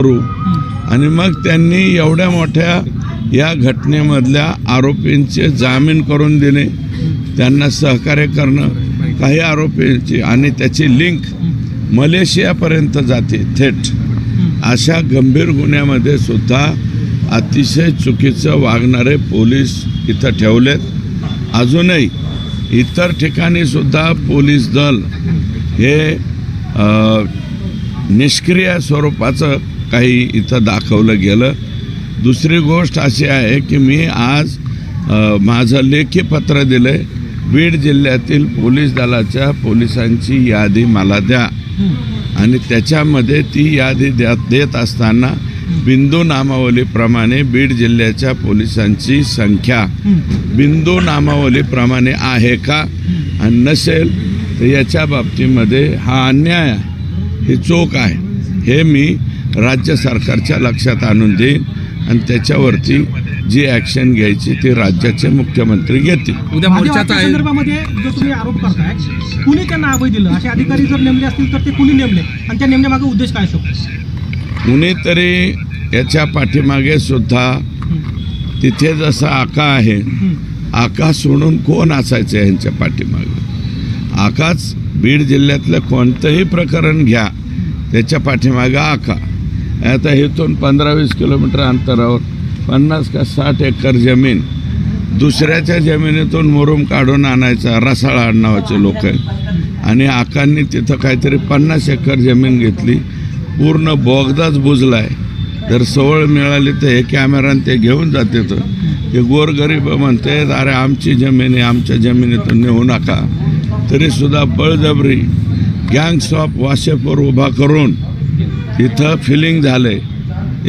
करू. आणि मग त्यांनी एवढ्या मोठ्या या घटनेमधल्या आरोपींचे जामीन करून देणे त्यांना सहकार्य करणं काही आरोपींची आणि त्याची लिंक मलेशियापर्यंत जाते थेट. अशा गंभीर गुन्ह्यामध्ये सुद्धा अतिशय चुकीचं वागणारे पोलीस इथं ठेवलेत. अजूनही इतर ठिकाणी सुद्धा पोलीस दल हे निष्क्रिय स्वरूपाचं काही इथं दाखवलं गेलं. दुसरी गोष्ट अशी आहे की मी आज माझं लेखी पत्र दिलं आहे बीड जिल्ह्यातील पोलीस दलाच्या पोलिसांची यादी मला द्या. आणि त्याच्यामध्ये ती यादी द्या देत असताना बिंदू नामावलीप्रमाणे बीड जिल्ह्याच्या पोलिसांची संख्या बिंदू नामावलीप्रमाणे आहे का? आणि नसेल तर याच्या बाबतीमध्ये हा अन्याय आहे, चोख आहे. हे मी राज्य सरकारच्या लक्षात आणून देईन आणि त्याच्यावरती जी ॲक्शन घ्यायची ती राज्याचे मुख्यमंत्री घेतील. उद्या मोर्चाचा आदिवासी आहे. संदर्भामध्ये जो तुम्ही आरोप करताय कुणी त्यांना अभय दिलं? असे अधिकारी जर नेमले असतील तर ते कुणी नेमले? आणि त्या नेमण्यामागे उद्देश काय असतो? कुणीतरी याच्या पाठीमागे सुद्धा तिथे जसा आका आहे आका सोडून कोण असायचं यांच्या पाठीमागे? आकाच बीड जिल्ह्यातलं कोणतंही प्रकरण घ्या त्याच्या पाठीमागे आका. आता इथून पंधरा वीस किलोमीटर अंतरावर पन्नास का साठ एकर जमीन. दुसऱ्याच्या जमिनीतून मुरुम काढून आणायचा रसाळा नावाचे लोक आहेत. आणि आकांनी तिथं काहीतरी पन्नास एकर जमीन घेतली. पूर्ण बोगदाच बुजलाय. जर सवळ मिळाली तर हे कॅमेराने ते घेऊन जाते तर. हे गोरगरीब म्हणते अरे आमची जमीन आहे आमच्या जमिनीतून नेऊ नका. तरीसुद्धा बळजबरी गँग्स ऑफ वाशेपूर उभा करून तिथं फिलिंग झालंय.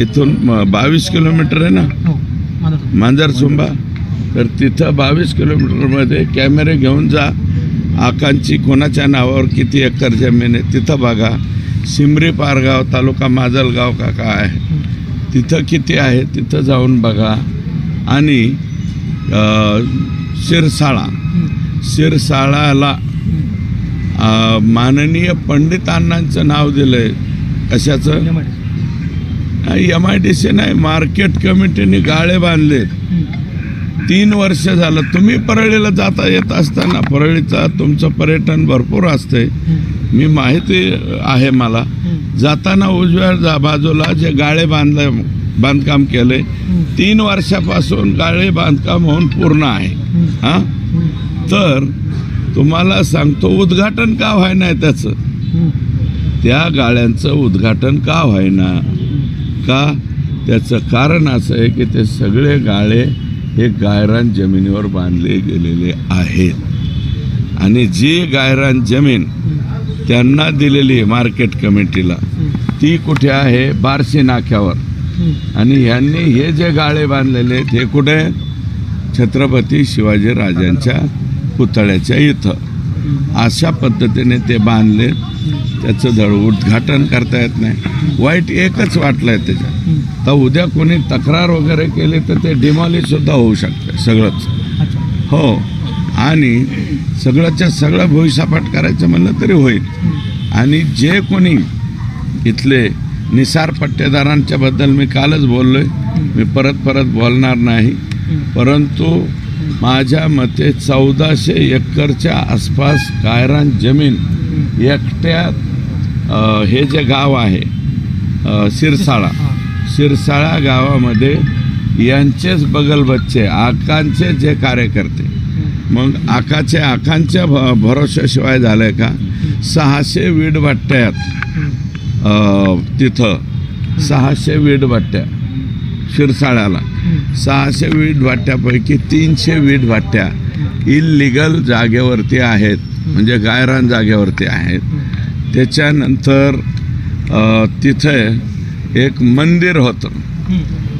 इथून बावीस किलोमीटर आहे ना? हो माझं मांजरसुंबा तर तिथं बावीस किलोमीटरमध्ये कॅमेरे घेऊन जा. आकांची कोणाच्या नावावर किती एकर जमीन आहे तिथं बघा. सिमरी पारगाव तालुका माजलगाव का काय? आहे तिथं किती आहे तिथं जाऊन बघा. आणि शिरसाळा. शिरसाळाला माननीय पंडितांनांचं नाव दिलं आहे कशाचं? एम आय डी सी नाही मार्केट कमिटीने गाळे बांधले तीन वर्ष झालं. तुम्ही परळीला जाता येत असताना परळीचा तुमचं पर्यटन भरपूर असते मी माहिती आहे मला. जाताना उजव्या जा बाजूला जे गाळे बांधले बांधकाम केले तीन वर्षापासून गाळे बांधकाम होऊन पूर्ण आहे. हां? तर तुम्हाला सांगतो उद्घाटन का व्हायना त्याचं? त्या गाळ्यांचं उद्घाटन का व्हायना? का? त्याचं कारण असं आहे की ते सगळे गाळे हे गायरान जमिनीवर बांधले गेलेले आहेत. आणि जी गायरान जमीन त्यांना दिलेली आहे मार्केट कमिटीला ती कुठे आहे? बारशी नाक्यावर. आणि ह्यांनी हे जे गाळे बांधलेले आहेत हे कुठे? छत्रपती शिवाजी राजांच्या पुतळ्याच्या इथं. अशा पद्धतीने ते बांधले. त्याचं धड उद्घाटन करता येत नाही. वाईट एकच वाटलं आहे त्याच्यात तर उद्या कोणी तक्रार वगैरे केली तर ते डिमॉलिश सुद्धा होऊ शकतं सगळंच. हो. आणि सगळ्याच्या सगळं भुईसपाट करायचं म्हणलं तरी होईल. आणि जे कोणी इथले निसार पट्टेदारांच्या बद्दल मी कालच बोललोय. मी परत परत बोलणार नाही. परंतु माझ्या मते चौदाशे एकरच्या आसपास गायरान जमीन एकट्यात अ, हे जे गाव आहे अ, सिरसाळा सिरसाळा गावामध्ये यांचेच बगल बच्चे आकांचे जे कार्यकर्ते. मग आकाचे आकांच्या भ भरोशाशिवाय झालं आहे का? सहाशे वीड भट्ट्यात अ, तिथं. सहाशे वीड भट्ट्या. शिरसाळ्याला सहाशे वीट भाट्यापैकी तीनशे वीट भाट्या इलिगल जागेवरती आहेत. म्हणजे गायरान जागेवरती आहेत. त्याच्यानंतर तिथे एक मंदिर होतं.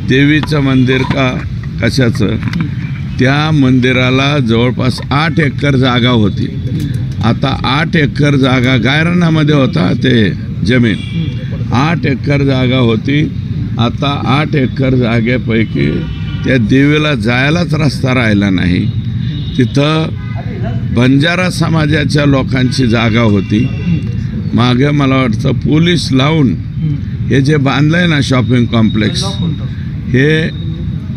देवीचं मंदिर का कशाचं? त्या मंदिराला जवळपास आठ एकर जागा होती. आता आठ एकर जागा गायरानामध्ये होता ते जमीन. आठ एकर जागा होती. आता आठ एकर जागेपैकी त्या देवीला जायलाच रस्ता राहिला नाही. तिथं बंजारा समाजाच्या लोकांची जागा होती. मागे मला वाटतं पोलीस लावून हे जे बांधलं आहे ना शॉपिंग कॉम्प्लेक्स हे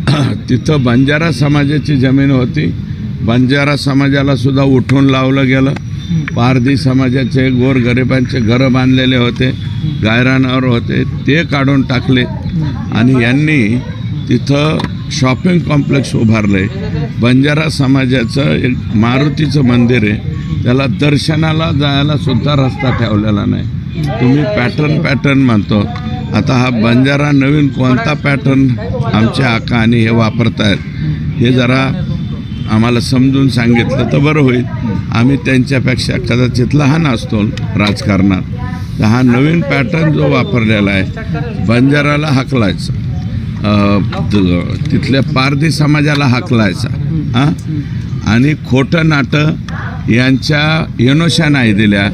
तिथं बंजारा समाजाची जमीन होती. बंजारा समाजाला सुद्धा उठून लावलं गेलं. पारधी समाजाचे गोरगरिबांचे घरं बांधलेले होते. गायरानावर होते. ते काढून टाकले. आणि यांनी तिथं शॉपिंग कॉम्प्लेक्स उभारलं आहे बंजारा समाजाचं एक मारुतीचं मंदिर आहे. त्याला दर्शनाला जायला सुद्धा रस्ता ठेवलेला नाही. तुम्ही पॅटर्न पॅटर्न म्हणतो. आता हा बंजारा नवीन कोणता पॅटर्न आमच्या आका आणि हे वापरत आहेत हे जरा आम्हाला समजून सांगितलं तर बरं होईल. आम्ही त्यांच्यापेक्षा कदाचित लहान असतो राजकारणात. तर हा नवीन पॅटर्न जो वापरलेला आहे बंजाराला हाकलायचा. तिथल्या पारधी समाजाला हाकलायचा. हां? आणि खोटं नाटं यांच्या यनोशा नाही दिल्या.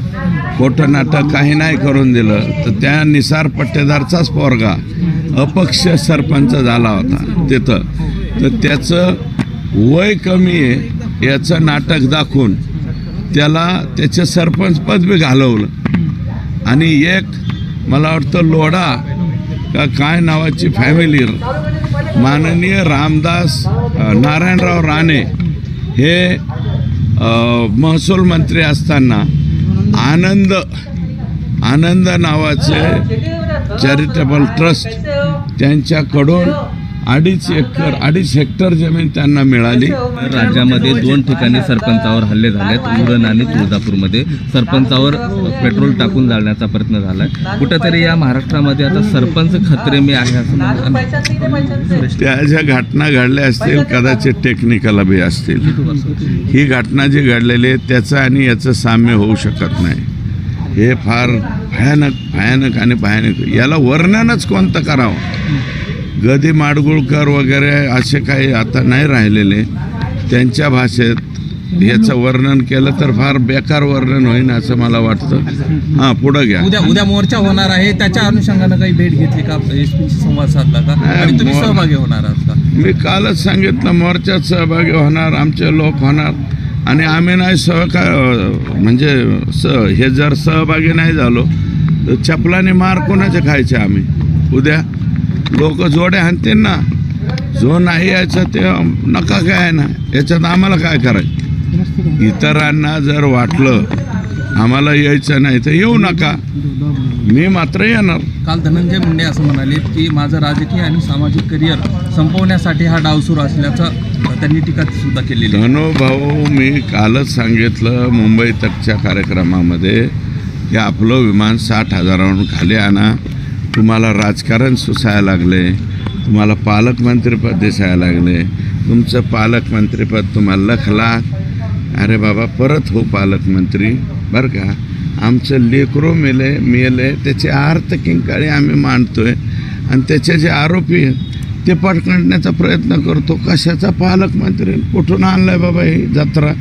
खोटं नाटं काही नाही करून दिलं. तर त्या निसार पट्टेदारचाच पोरगा अपक्ष सरपंच झाला होता तिथं. तर त्याचं वय कमी आहे याचं नाटक दाखवून त्याला त्याचे सरपंच पद बी घालवलं. आणि एक मला वाटतं लोढा का काय नावाची फॅमिली माननीय रामदास नारायणराव राणे हे महसूल मंत्री असताना आनंद आनंद नावाचे चॅरिटेबल ट्रस्ट त्यांच्याकडून अडीच एकर अडीच हेक्टर जमीन त्यांना मिळाली. राज्यामध्ये दोन ठिकाणी सरपंचावर हल्ले झालेत उरण आणि तुळजापूरमध्ये. सरपंचावर पेट्रोल टाकून जाळण्याचा प्रयत्न झालाय. कुठेतरी या महाराष्ट्रामध्ये आता सरपंच खतरे मी आहे असं त्या ज्या घटना घडल्या असतील कदाचित टेक्निकल बी असतील. ही घटना जी घडलेली आहे त्याचं आणि याचं साम्य होऊ शकत नाही. हे फार भयानक भयानक आणि भयानक. याला वर्णनच कोणतं करावं? गदी माडगुळकर वगैरे असे काही आता नाही राहिलेले. त्यांच्या भाषेत याचं वर्णन केलं तर फार बेकार वर्णन होईन असं मला वाटतं. हां पुढं घ्या. उद्या उद्या मोर्चा होणार आहे. त्याच्या अनुषंगानं काही भेट घेतली का? संवाद साधला का? आणि तुम्ही मोर- सहभागी होणार आहात का? मी कालच सांगितलं मोर्चात सहभागी होणार आमचे लोक होणार. आणि आम्ही नाही सहका म्हणजे स हे जर सहभागी नाही झालो तर चपलाने मार कोणाचे खायचे आम्ही? उद्या? लोक जोडे हाणतील ना. जो नाही यायचं ते नका काय ना. याच्यात आम्हाला काय करायचं? इतरांना जर वाटलं आम्हाला यायचं नाही तर येऊ नका. मी मात्र येणार. काल धनंजय मुंडे असं म्हणाले की माझं राजकीय आणि सामाजिक करिअर संपवण्यासाठी हा डाव सुरू असल्याचं त्यांनी टीका सुद्धा आहे. धनो भाऊ मी कालच सांगितलं मुंबई तकच्या कार्यक्रमामध्ये की आपलं विमान साठ हजारावरून खाली आणा. तुम्हाला राजकारण सुसायला लागले तुम्हाला पालकमंत्रीपद दिसायला लागले तुमचं पालकमंत्रीपद तुम्हाला लखला. अरे बाबा परत हो पालकमंत्री बरं का? आमचं लेकरो मेले मेले त्याचे अर्थ किंकाळी आम्ही मांडतोय. आणि त्याचे जे आरोपी आहेत ते पटकंडण्याचा प्रयत्न करतो. कशाचा पालकमंत्री कुठून आणलाय बाबा ही जत्रा?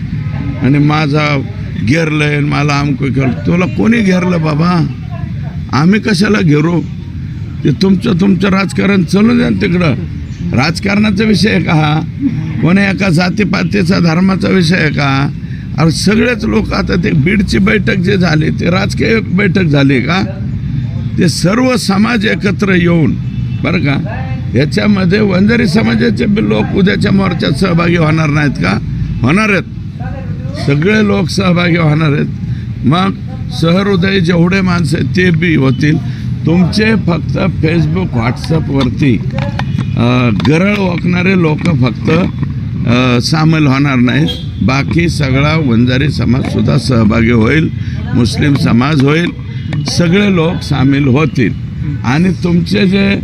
आणि माझा घेरलंय मला आमको केलं तुला कोणी घेरलं बाबा? आम्ही कशाला घेरू? ते तुमचं तुमचं राजकारण चालू द्या तिकडं. राजकारणाचा विषय आहे का हा? कोणी एका जातीपातीचा धर्माचा विषय आहे का? अरे सगळेच लोक आता ते बीडची बैठक जे झाली ते राजकीय बैठक झाली का? ते सर्व समाज एकत्र येऊन बरं का? याच्यामध्ये वंजारी समाजाचे लोक उद्याच्या मोर्चात सहभागी होणार नाहीत का? होणार आहेत. सगळे लोक सहभागी होणार आहेत. मग सहृदय जेवढे माणसं आहेत ते बी होतील. तुमचे फक्त फेसबुक व्हॉट्सअपवरती गरळ ओकणारे लोक फक्त सामील होणार नाहीत. बाकी सगळा वंजारी समाजसुद्धा सहभागी होईल मुस्लिम समाज होईल सगळे लोक सामील होतील. आणि तुमचे जे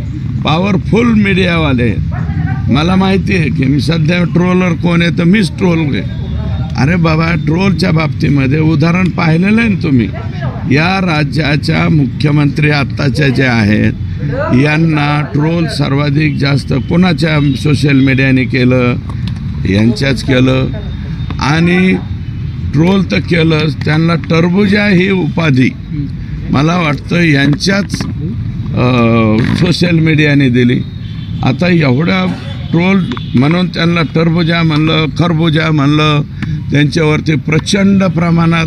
पॉवरफुल मीडियावाले आहेत, मला माहिती आहे की मी सध्या ट्रोलर कोण आहे तर मीच ट्रोल आहे. अरे बाबा ट्रोलच्या बाबतीमध्ये उदाहरण पाहिलेलं आहे ना तुम्ही? या राज्याच्या मुख्यमंत्री आत्ताच्या जे आहेत यांना ट्रोल सर्वाधिक जास्त कोणाच्या सोशल मीडियाने केलं? यांच्याच केलं. आणि ट्रोल तर केलंच त्यांना टरबुजा ही उपाधी. मला वाटतं यांच्याच सोशल मीडियाने दिली. आता एवढ्या ट्रोल म्हणून त्यांना टरबुजा म्हणलं खरबुजा म्हणलं त्यांच्यावरती प्रचंड प्रमाणात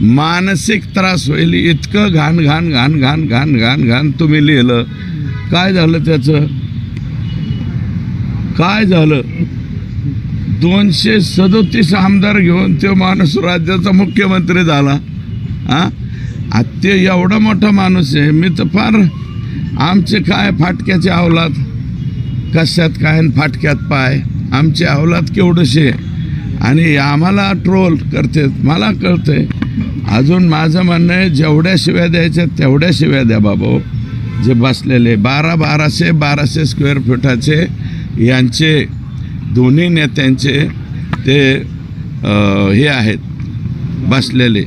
मानसिक त्रास होईल इतकं घाण घाण घाण घाण घाण घाण घाण तुम्ही लिहिलं. काय झालं त्याचं? काय झालं? दोनशे सदोतीस आमदार घेऊन तो माणूस राज्याचा मुख्यमंत्री झाला. हा आ ते एवढा मोठा माणूस आहे. मी तर फार आमचे काय फाटक्याचे अवलाद? कशात काय फाटक्यात पाय? आमचे अवलाद केवढंशे आणि आम्हाला ट्रोल करते मला कळतंय. अजून माझं म्हणणं आहे जेवढ्या शिव्या द्यायच्या तेवढ्या शिव्या द्या बाबा. जे बसलेले बारा बाराशे बाराशे स्क्वेअर फुटाचे यांचे दोन्ही नेत्यांचे ते हे आहेत बसलेले.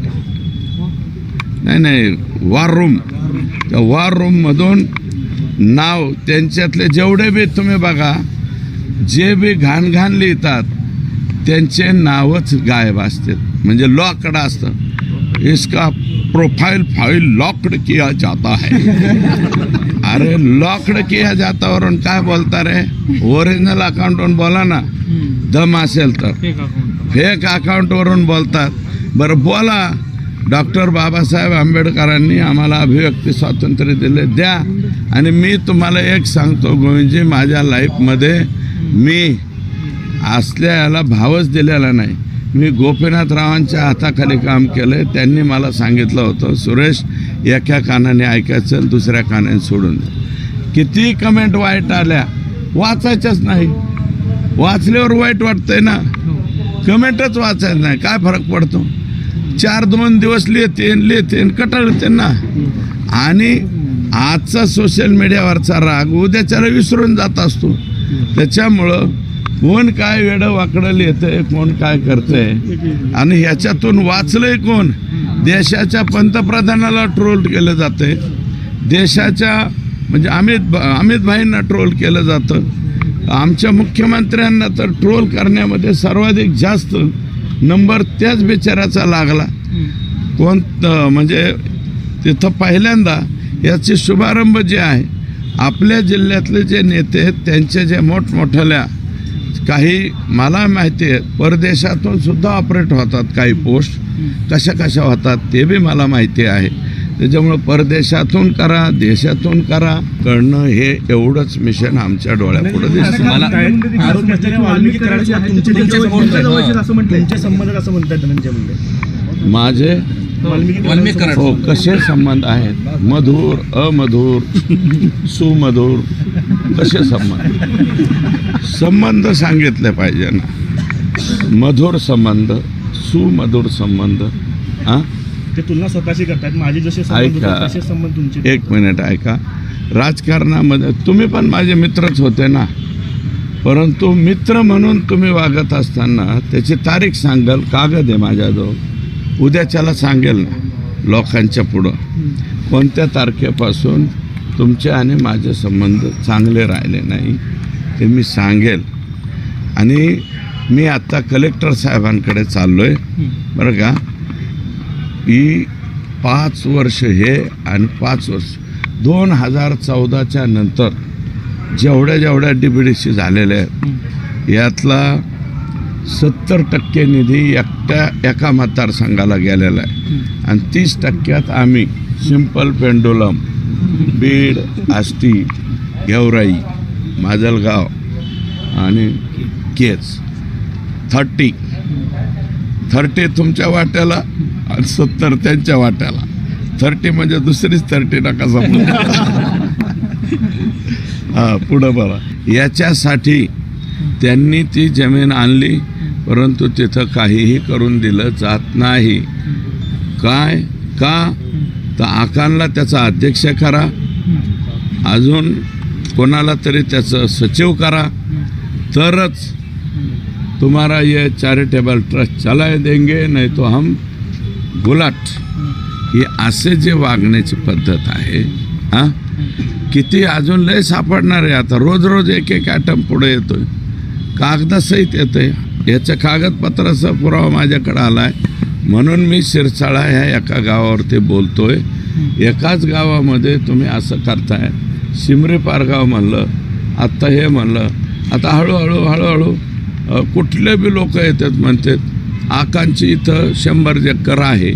नाही नाही वॉर रूम त्या वॉर रूममधून नाव त्यांच्यातले जेवढे बी तुम्ही बघा जे बी घाण घाण लिहितात त्यांचे नावच गायब असतात. म्हणजे लॉकडं असतं इसका प्रोफाइल फाइल लॉकड किया जाता है। अरे लॉकड किया जाता वरून काय बोलता रे ओरिजिनल अकाउंटवरून बोला ना? दम असेल तर फेक अकाउंटवरून बोलतात बरं बोला डॉक्टर बाबासाहेब आंबेडकरांनी आम्हाला अभिव्यक्ती स्वातंत्र्य दिले द्या. आणि मी तुम्हाला एक सांगतो गोविंदजी माझ्या लाईफमध्ये मी असल्या याला भावच दिलेला नाही. मी गोपीनाथरावांच्या हाताखाली काम केलं त्यांनी मला सांगितलं होतं सुरेश एका कानाने ऐकायचं दुसऱ्या कानाने सोडून द्या किती कमेंट वाईट आल्या. वाचायच्याच नाही. वाचल्यावर वाईट वाटतंय ना. कमेंटच वाचायचं नाही. काय फरक पडतो? चार दोन दिवस लिहिते लिहिते कटाळते ना. आणि आजचा सोशल मीडियावरचा राग उद्याच्याला विसरून जात असतो. त्याच्यामुळं कोण काय वेडं वाकडं लिहितंय कोण काय करतंय? आणि ह्याच्यातून वाचलंय कोण? देशाच्या पंतप्रधानाला ट्रोल केलं जातंय. देशाच्या म्हणजे अमित अमित भाईंना ट्रोल केलं जातं. आमच्या मुख्यमंत्र्यांना तर ट्रोल करण्यामध्ये सर्वाधिक जास्त नंबर त्याच बिचाऱ्याचा लागला. कोण म्हणजे तिथं पहिल्यांदा याचे शुभारंभ जे आहे आपल्या जिल्ह्यातले जे नेते आहेत त्यांच्या जे मोठमोठ्याल्या काही मला माहिती आहे परदेशातून सुद्धा ऑपरेट होतात काही पोस्ट कशा कशा होतात ते बी मला माहिती आहे. त्याच्यामुळं परदेशातून करा देशातून करा. करणं हे एवढंच मिशन आमच्या डोळ्यापुढे दिसतं. हां. मुंडे माझे हो कसे संबंध आहेत? मधुर अमधुर सुमधुर. कसे संबंध? संबंध सांगितले पाहिजे ना. मधुर संबंध सुमधुर संबंध हां ते तुलना स्वतःशी करतात. माझे जसे संबंध ऐका. संबंध तुमचे. एक मिनिट ऐका. राजकारणामध्ये तुम्ही पण माझे मित्रच होते ना. परंतु मित्र म्हणून तुम्ही वागत असताना त्याची तारीख सांगाल कागद आहे माझ्याजवळ. उद्याच्याला सांगेल ना लोकांच्या पुढं. कोणत्या तारखेपासून तुमचे आणि माझे संबंध चांगले राहिले नाही ते मी सांगेल. आणि मी आत्ता कलेक्टर साहेबांकडे चाललो आहे बरं का? ही पाच वर्ष हे आणि पाच वर्ष. दोन हजार चौदाच्या नंतर जेवढ्या जेवढ्या डी बी डी सी झालेल्या आहेत यातला सत्तर टक्के निधी एकट्या एका मतदारसंघाला गेलेला आहे. आणि तीस टक्क्यात आम्ही सिंपल पेंडुलम बीड आष्टी गेवराई माजलगाव आणि केस थर्टी. थर्टी तुमच्या वाट्याला आणि सत्तर त्यांच्या वाट्याला. थर्टी म्हणजे दुसरीच थर्टी नका समजू. हा पुढं बघा. याच्यासाठी त्यांनी ती जमीन आणली परंतु तिथं काहीही करून दिलं जात नाही. काय? का? तर आकांला त्याचा अध्यक्ष करा. अजून कोणाला तरी त्याचं सचिव करा. तरच तुम्हारा ये चॅरिटेबल ट्रस्ट चलाय देंगे नाही तो हम गुलाट. ही असे जे वागण्याची पद्धत आहे हां? किती अजून लय सापडणार आहे आता. रोज रोज एक एक ॲटम पुढे येतोय. कागदासहित येतोय. याचं कागदपत्राचा पुरावा माझ्याकडे आला आहे म्हणून मी शिरसाळा ह्या एका गावावरती बोलतोय. एकाच गावामध्ये तुम्ही असं करताय. शिमरे पारगाव म्हणलं आत्ता हे म्हणलं आता हळूहळू हळूहळू कुठले बी लोक येतात म्हणतात आकांची इथं शंभर एकर आहे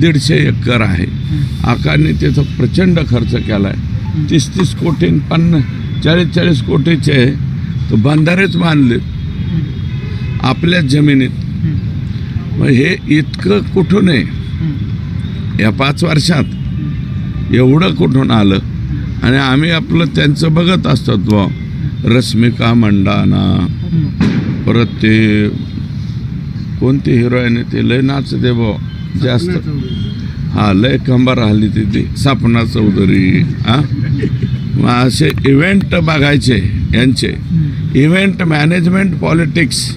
दीडशे एकर आहे. आकाने तिथं प्रचंड खर्च केला आहे तीस तीस कोटी पन्नास चाळीस चाळीस कोटीचे तर बंधारेच बांधले आपल्याच जमिनीत. मग हे इतकं कुठून आहे? या पाच वर्षात एवढं कुठून आलं? आणि आम्ही आपलं त्यांचं बघत असतो बुवा रश्मिका मंडाना. परत ते कोणती हिरोईन आहे ते? लय नाचते बुवा जास्त. हा लय कंबर हल्ली तिथे सपना चौधरी हा? मग असे इव्हेंट बघायचे यांचे. इव्हेंट मॅनेजमेंट पॉलिटिक्स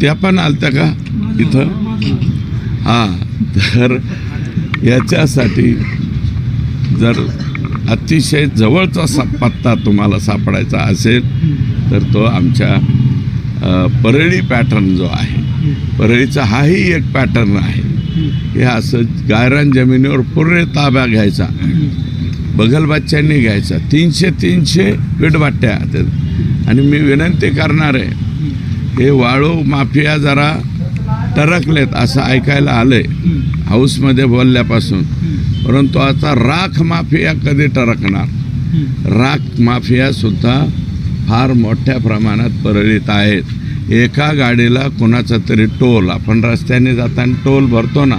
त्या पण आलत्या का इथं? हां तर याच्यासाठी जर अतिशय जवळचा सा पत्ता तुम्हाला सापडायचा असेल तर तो आमच्या परळी पॅटर्न जो आहे परळीचा हाही एक पॅटर्न आहे. हे असं गायरान जमिनीवर पूर्ण ताब्या घ्यायचा बगलबाच्यांनी घ्यायचा तीनशे तीनशे विटवाट्या आणि मी विनंती करणार आहे हे वाळू माफिया जरा टरकलेत असं ऐकायला आलं आहे हाऊसमध्ये बोलल्यापासून. परंतु आता राख माफिया कधी टरकणार? राख माफियासुद्धा फार मोठ्या प्रमाणात परळीत आहेत. एका गाडीला कोणाचा तरी टोल आपण रस्त्याने जाताना टोल भरतो ना?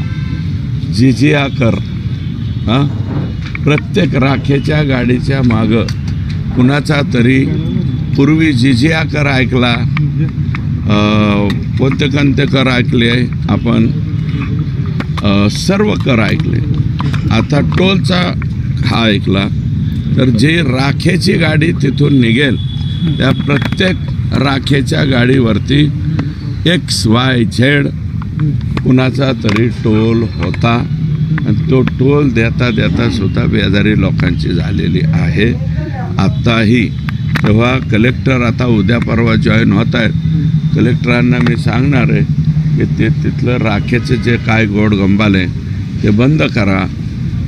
जिजिया कर हां? प्रत्येक राखेच्या गाडीच्या मागं कुणाचा तरी पूर्वी जिजिया कर ऐकला? कोणते कोणते कर ऐकले आपण सर्व कर ऐकले आता टोलचा हा ऐकला. तर जे राखेची गाडी तिथून निघेल त्या प्रत्येक राखेच्या गाडीवरती एक्स वाय झेड कुणाचा तरी टोल होता. आणि तो टोल देता देता सुद्धा बेजारी लोकांची झालेली आहे. आत्ताही तेव्हा कलेक्टर आता उद्या परवा जॉईन होत आहेत. कलेक्टरांना मी सांगणार आहे की ते तिथलं राखेचं जे काय गोड गंबाल आहे ते बंद करा.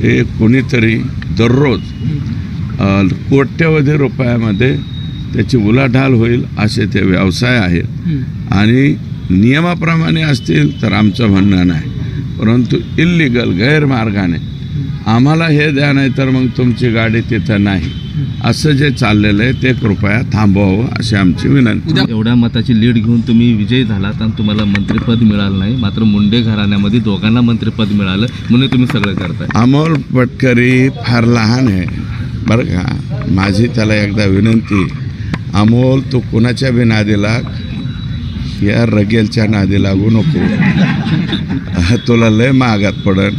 हे कोणीतरी दररोज कोट्यवधी रुपयामध्ये त्याची उलाढाल होईल असे ते व्यवसाय आहेत. आणि नियमाप्रमाणे असतील तर आमचं म्हणणं नाही. परंतु इल्लिगल गैरमार्गाने आम्हाला हे द्या नाही तर मग तुमची गाडी तिथं नाही. असं जे चाललेलं आहे ते कृपया थांबवावं अशी आमची विनंती. एवढ्या मताची लीड घेऊन तुम्ही विजयी झालात आणि तुम्हाला मंत्रिपद मिळालं नाही मात्र मुंडे घराण्यामध्ये दोघांना मंत्रिपद मिळालं म्हणून तुम्ही सगळं करताय. अमोल पटकरी फार लहान आहे. बरं का? माझी त्याला एकदा विनंती अमोल तू कुणाच्या बी नादी लाग? या रगेलच्या नादी लागू नको. तुला लय महागात पडन.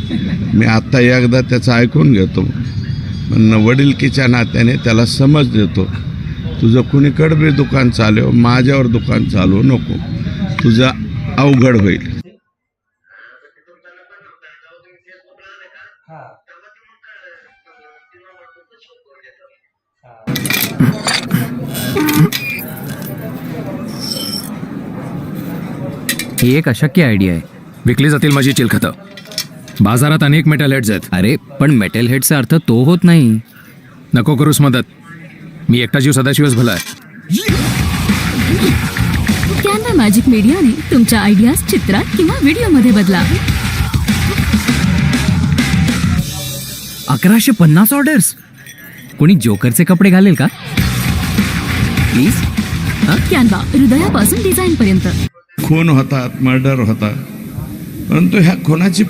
मी आत्ता एकदा त्याचं ऐकून घेतो. पण वडीलकीच्या नात्याने त्याला समज देतो. तुझं कुणीकडं बी दुकान चालव माझ्यावर दुकान चालवू नको. तुझं अवघड होईल. ही एक अशक्य आयडिया आहे. विकली जातील माझी चिलखतं. बाजारात अनेक मेटल हेड्स आहेत. अरे पण मेटल हेडचा अर्थ तो होत नाही. नको करूस मदत. मी एकटा जीव सदाशिवच भला आहे. कॅनवा मॅजिक मीडियाने तुमच्या आयडियाज चित्रात किंवा व्हिडिओमध्ये बदला. अकराशे पन्नास ऑर्डर्स कोणी जोकरचे कपडे घालेल का? प्लीज कॅनवा हृदयापासून डिझाईन पर्यंत. खून होतात मर्डर होतात. परंतु ह्या खुनाची